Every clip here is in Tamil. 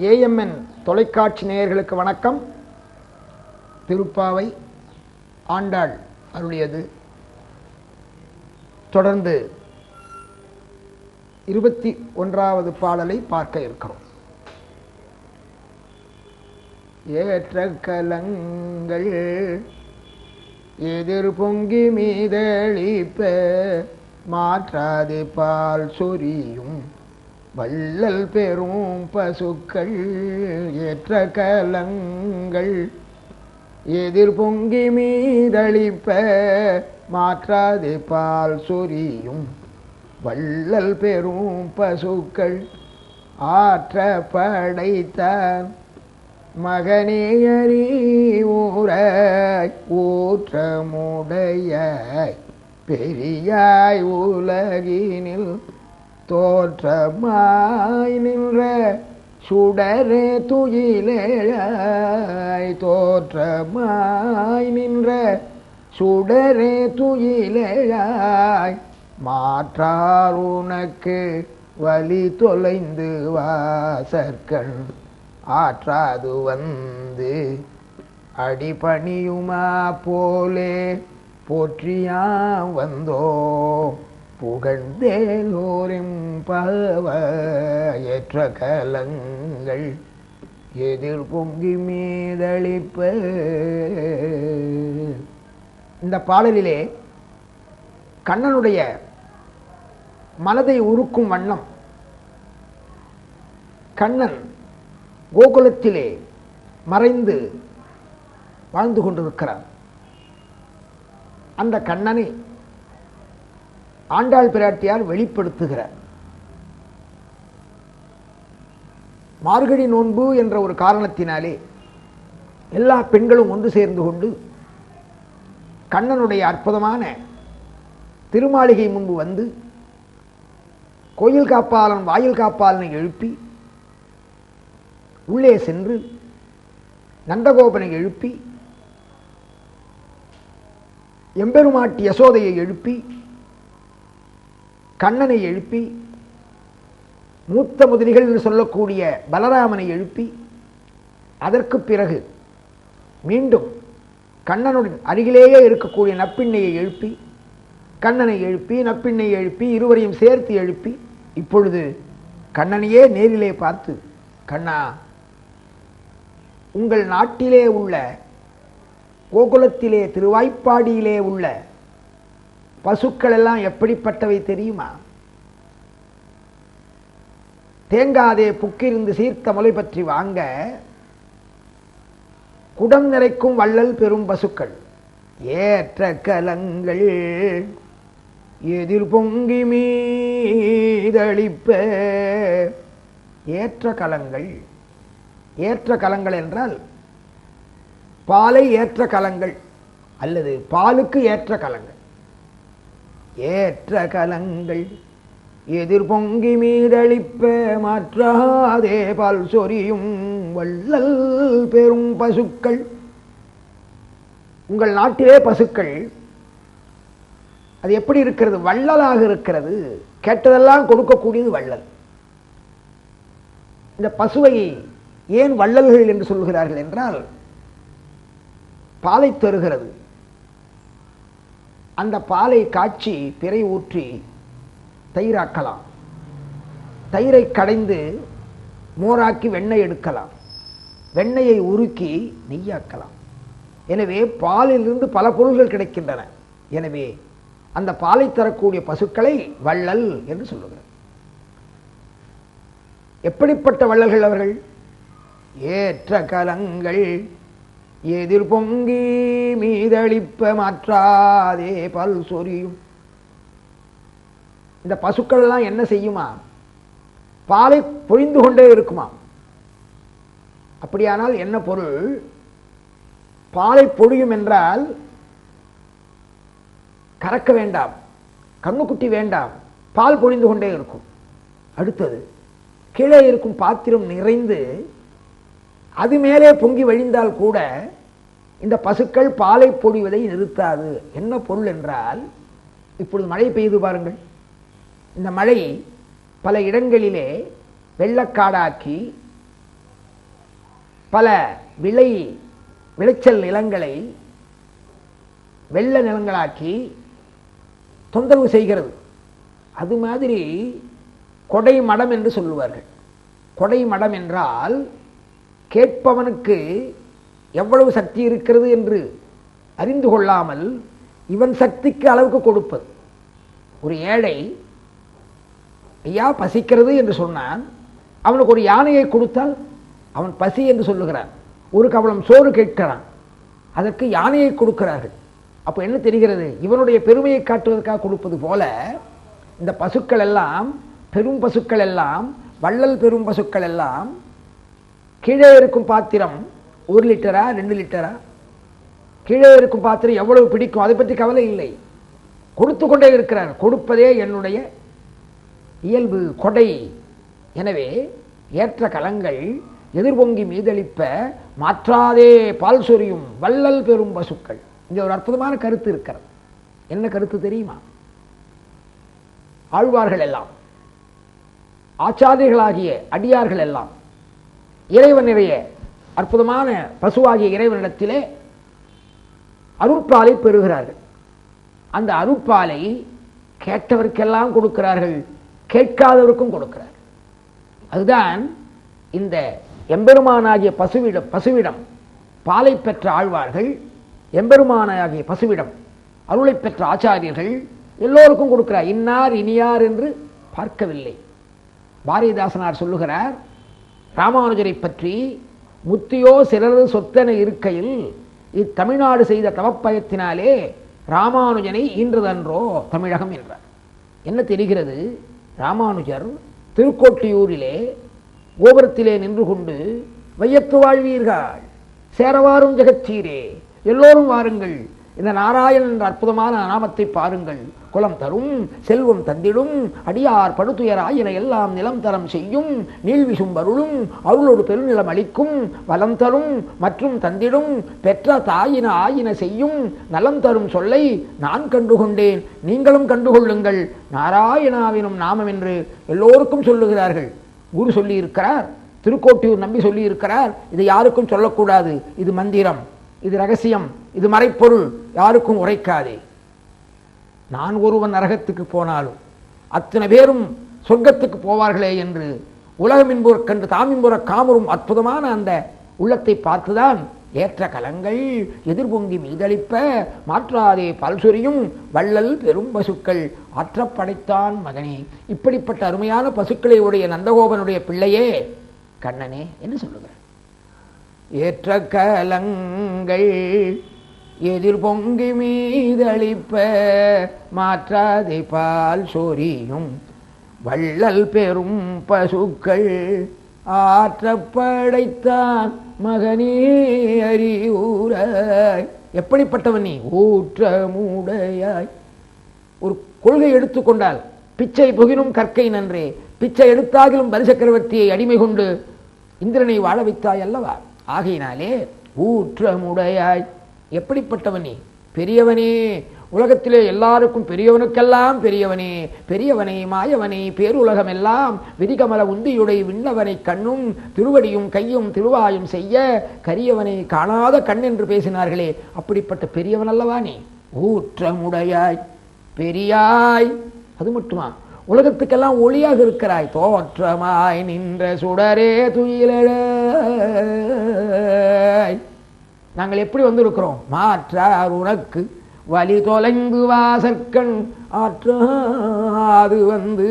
ஏஎம்என் தொலைக்காட்சி நேயர்களுக்கு வணக்கம். திருப்பாவை ஆண்டாள் அருளியது. தொடர்ந்து இருபத்தி ஒன்றாவது பாடலை பார்க்க இருக்கிறோம். ஏற்ற கலங்கள் எதிர் பொங்கி மீதளிப்ப மாற்றாது பால் சொரியும் வள்ளல் பெரும் பசுக்கள் ஏற்ற கலங்கள். எதிர் பொங்கி மீதளிப்ப மாற்றாது பால் சொரியும். வள்ளல் பெரும் பசுக்கள் ஆற்ற படைத்தான் மகனேயரி ஊராய் ஊற்றமுடையாய். பெரியாய் உலகினில் தோற்றமாய் நின்ற சுடரே துயிலேழாய். தோற்றமாய் நின்ற சுடரே துயிலேழாய். மாற்றார் உனக்கு வலி தொலைந்து வாசற்கள். ஆற்றாது வந்து அடிபணியுமா போலே போற்றியா வந்தோம். புகழ்ந்தேலோரின் பவ ஏற்ற கலங்கள் எதிர் பொங்கி மீதளிப்ப. இந்த பாடலிலே கண்ணனுடைய மனதை உருக்கும் வண்ணம் கண்ணன் கோகுலத்திலே மறைந்து வாழ்ந்து கொண்டிருக்கிறார் அந்த கண்ணனை ஆண்டாள் பிராட்டியார் வெளிப்படுத்துகிறார். மார்கழி நோன்பு என்ற ஒரு காரணத்தினாலே எல்லா பெண்களும் ஒன்று சேர்ந்து கொண்டு கண்ணனுடைய அற்புதமான திருமாளிகை முன்பு வந்து கோயில் காப்பாளன் வாயில் காப்பாளனை எழுப்பி உள்ளே சென்று நந்தகோபனை எழுப்பி எம்பெருமாட்டி யசோதையை எழுப்பி கண்ணனை எழுப்பி மூத்த முதலிகள் என்று சொல்லக்கூடிய பலராமனை எழுப்பி அதற்கு பிறகு மீண்டும் கண்ணனுடன் அருகிலேயே இருக்கக்கூடிய நப்பிண்ணையை எழுப்பி கண்ணனை எழுப்பி நப்பிண்ணையை எழுப்பி இருவரையும் சேர்த்து எழுப்பி இப்பொழுது கண்ணனையே நேரிலே பார்த்து கண்ணா உங்கள் நாட்டிலே உள்ள கோகுலத்திலே திருவாய்ப்பாடியிலே உள்ள பசுக்கள் எல்லாம் எப்படிப்பட்டவை தெரியுமா? தேங்காதே புக்கிருந்து சீர்த்த மொழி பற்றி வாங்க குடம் நிறைக்கும் வள்ளல் பெரும் பசுக்கள். ஏற்ற கலங்கள் எதிர் பொங்கி மீதளிப்ப. ஏற்ற கலங்கள். ஏற்ற கலங்கள் என்றால் பாலை ஏற்ற கலங்கள் அல்லது பாலுக்கு ஏற்ற கலங்கள். ஏற்ற கலங்கள். எதிர் பொங்கி மீதளிப்ப மாற்றாதே பால் சொரியும் வள்ளல் பெரும் பசுக்கள். உங்கள் நாட்டிலே பசுக்கள். அது எப்படி இருக்கிறது? வள்ளலாக இருக்கிறது. கேட்டதெல்லாம் கொடுக்கக்கூடியது வள்ளல். இந்த பசுவை ஏன் வள்ளல்கள் என்று சொல்கிறார்கள் என்றால் பாலை தருகிறது. அந்த பாலை காய்ச்சி பிறை ஊற்றி தயிராக்கலாம். தயிரை கடைந்து மோராக்கி வெண்ணெய் எடுக்கலாம். வெண்ணெயை உருக்கி நெய்யாக்கலாம். எனவே பாலிலிருந்து பல பொருள்கள் கிடைக்கின்றன. எனவே அந்த பாலை தரக்கூடிய பசுக்களை வள்ளல் என்று சொல்லுகிறார் எப்படிப்பட்ட வள்ளல்கள் அவர்கள்? ஏற்ற கலங்கள் எதிர் பொங்கி மீதளிப்ப மாற்றாதே பல் சொரியும். இந்த பசுக்கள் எல்லாம் என்ன செய்யுமா? பாலை பொழிந்து கொண்டே இருக்குமா? அப்படியானால் என்ன பொருள்? பாலை பொழியும் என்றால் கறக்க வேண்டாம் கண்ணுக்குட்டி வேண்டாம் பால் பொழிந்து கொண்டே இருக்கும். அடுத்தது கீழே இருக்கும் பாத்திரம் நிறைந்து அது மேலே பொங்கி வழிந்தால் கூட இந்த பசுக்கள் பாலை பொழிவதை நிறுத்தாது. என்ன பொருள் என்றால் இப்பொழுது மழை பெய்து பாருங்கள். இந்த மழை பல இடங்களிலே வெள்ளக்காடாக்கி பல விளை விளைச்சல் நிலங்களை வெள்ள நிலங்களாக்கி தொந்தரவு செய்கிறது. அது மாதிரி கொடை மடம் என்று சொல்லுவார்கள். கொடை மடம் என்றால் கேட்பவனுக்கு எவ்வளவு சக்தி இருக்கிறது என்று அறிந்து கொள்ளாமல் இவன் சக்திக்கு அளவுக்கு கொடுப்பது. ஒரு ஏழை ஐயா பசிக்கிறது என்று சொன்னான் அவனுக்கு ஒரு யானையை கொடுத்தால் அவன் பசி என்று சொல்லுகிறான். ஒரு கவலம் சோறு கேட்கிறான். அதற்கு யானையை கொடுக்கிறார்கள். அப்போ என்ன தெரிகிறது? இவனுடைய பெருமையை காட்டுவதற்காக கொடுப்பது போல இந்த பசுக்கள் எல்லாம் பெரும் பசுக்கள் எல்லாம் வள்ளல் பெரும் பசுக்கள் எல்லாம் கீழே இருக்கும் பாத்திரம் ஒரு லிட்டரா ரெண்டு லிட்டரா? கீழே இருக்கும் பாத்திரம் எவ்வளவு பிடிக்கும்? அதை பற்றி கவலை இல்லை. கொடுத்து கொண்டே இருக்கிறார். கொடுப்பதே என்னுடைய இயல்பு கொடை. எனவே ஏற்ற கலங்கள் எதிர்பொங்கி மீதளிப்ப மாற்றாதே பால் சொரியும் வள்ளல் பெறும் பசுக்கள். இங்கே ஒரு அற்புதமான கருத்து இருக்கிறது. என்ன கருத்து தெரியுமா? ஆழ்வார்கள் எல்லாம் ஆச்சாரியர்களாகிய அடியார்கள் எல்லாம் இறைவனுடைய அற்புதமான பசுவாகிய இறைவனிடத்திலே அருட்பாலை பெறுகிறார்கள். அந்த அருட்பாலை கேட்டவருக்கெல்லாம் கொடுக்கிறார்கள் கேட்காதவருக்கும் கொடுக்கிறார் அதுதான் இந்த எம்பெருமானாகிய பசுவிடம் பசுவிடம் பாலை பெற்ற ஆழ்வார்கள் எம்பெருமானாகிய பசுவிடம் அருளை பெற்ற ஆச்சாரியர்கள் எல்லோருக்கும் கொடுக்கிறார். இன்னார் இனியார் என்று பார்க்கவில்லை. பாரதிதாசனார் சொல்லுகிறார் ராமானுஜரை பற்றி முத்தியோ சிறரு சொத்தென இருக்கையில் இத்தமிழ்நாடு செய்த தவப்பயத்தினாலே ராமானுஜனை ஈன்றதன்றோ தமிழகம் என்றார். என்ன தெரிகிறது? ராமானுஜர் திருக்கோட்டியூரிலே கோபுரத்திலே நின்று கொண்டு வையத்து வாழ்வீர்கள் சேரவாரும் ஜெகச்சீரே எல்லோரும் வாருங்கள் இந்த நாராயணன் என்ற அற்புதமான நாமத்தை பாருங்கள். குலம் தரும் செல்வம் தந்திடும் அடியார் படுத்துயர் எல்லாம் நிலம் தரம் செய்யும் நீள்விசும் வருளும் அவளோடு பெருநிலம் அளிக்கும் வலம் தரும் மற்றும் தந்திடும் பெற்ற தாயின ஆயின செய்யும் நலம் தரும் சொல்லை நான் கண்டுகொண்டேன். நீங்களும் கண்டுகொள்ளுங்கள். நாராயணாவினும் நாமம் என்று எல்லோருக்கும் சொல்லுகிறார்கள். குரு சொல்லி இருக்கிறார் திருக்கோட்டியூர் நம்பி சொல்லியிருக்கிறார். இதை யாருக்கும் சொல்லக்கூடாது. இது மந்திரம். இது ரகசியம். இது மறைப்பொருள் யாருக்கும் உரைக்காதே. நான் ஒருவன் நரகத்துக்கு போனாலும் அத்தனை பேரும் சொர்க்கத்துக்கு போவார்களே என்று உலகமின்புற கண்டு தாமின்புற காமரும் அற்புதமான அந்த உள்ளத்தை பார்த்துதான் ஏற்ற கலங்கள் எதிர்பொங்கி மீதளிப்ப மாற்றாதே பல்சொரியும் வள்ளல் பெரும் பசுக்கள் ஆற்றப்படைத்தான் மகனே. இப்படிப்பட்ட அருமையான பசுக்களை உடைய நந்தகோபனுடைய பிள்ளையே கண்ணனே என்று சொல்லுகிறார்? ஏற்ற கலங்கள் எதிர் பொங்கி மீதளிப்ப மாற்றாதே பால் சொரியும். வள்ளல் பெரும் பசுக்கள் ஆற்றப்படைத்தான் மகனே அறிவுராய் எப்படிப்பட்டவன் நீ? ஊற்றமுடையாய் ஒரு கொள்கை எடுத்துக்கொண்டால் பிச்சை புகினும் கற்கை நன்றே. பிச்சை எடுத்தாகிலும் பரிசக்கரவர்த்தியை அடிமை கொண்டு இந்திரனை வாழ வைத்தாய் அல்லவா? ஆகையினாலே ஊற்றமுடையாய் எப்படிப்பட்டவன்? நீ பெரியவனே. உலகத்திலே எல்லாருக்கும் பெரியவனுக்கெல்லாம் பெரியவனே. பெரியவனே மாயவனே பேருலகம் எல்லாம் விதிகமல உந்தியுடை விண்ணவனை கண்ணும் திருவடியும் கையும் திருவாயும் செய்ய கரியவனை காணாத கண் என்று பேசினார்களே. அப்படிப்பட்ட பெரியவன் அல்லவா நீ ஊற்றமுடையாய் பெரியாய். அது மட்டுமா? உலகத்துக்கெல்லாம் ஒளியாக இருக்கிறாய். தோற்றமாய் நின்ற சுடரே துயிலாய் நாங்கள் எப்படி வந்திருக்கிறோம்? மாற்றார் உனக்கு வலி தொலைந்து வாசற்கண் ஆற்றாது வந்து.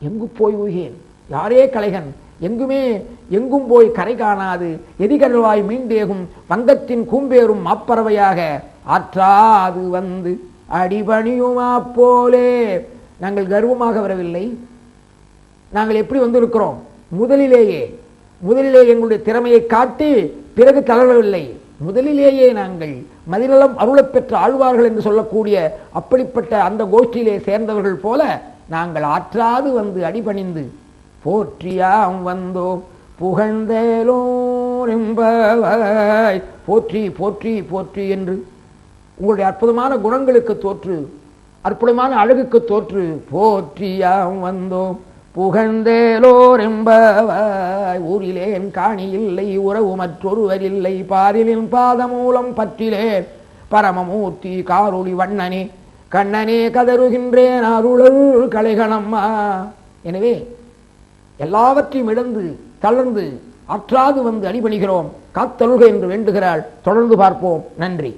எங்கு போய் உகேன் யாரே கலைகன்? எங்குமே எங்கும் போய் கரை காணாது. எதிகழ்வாய் மீண்டேகும் வங்கத்தின் கூம்பேறும் மாப்பறவையாக ஆற்றாது வந்து. அடிபணியுமா போலே? நாங்கள் கர்வமாக வரவில்லை. நாங்கள் எப்படி வந்திருக்கிறோம்? முதலிலேயே முதலிலே எங்களுடைய திறமையை காட்டி பிறகு தளரவில்லை. முதலிலேயே நாங்கள் மதிநலம் அருளப் பெற்ற ஆழ்வார்கள் என்று சொல்லக்கூடிய அப்படிப்பட்ட அந்த கோஷ்டியிலே சேர்ந்தவர்கள் போல நாங்கள் ஆற்றாது வந்து அடிபணிந்து போற்றியாம் வந்தோம் புகழ்ந்தேலோரெம்பவாய் போற்றி போற்றி போற்றி என்று உங்களுடைய அற்புதமான குணங்களுக்கு தோற்று அற்புதமான அழகுக்கு தோற்று போற்றியாம் வந்தோம் புகழ்ந்தேலோர் என்பவாய் ஊரிலேன் காணி இல்லை உறவு மற்றொருவர் இல்லை பாரிலின் பாதமூலம் பற்றிலேன் பரமமூர்த்தி காரொளி வண்ணனே கண்ணனே கதறுகின்றேன் அருளல் கலைகளம்மா. எனவே எல்லாவற்றையும் இழந்து தளர்ந்து அற்றாது வந்து அடிபணிகிறோம். காத்தொழுக என்று வேண்டுகிறாள். தொடர்ந்து பார்ப்போம். நன்றி.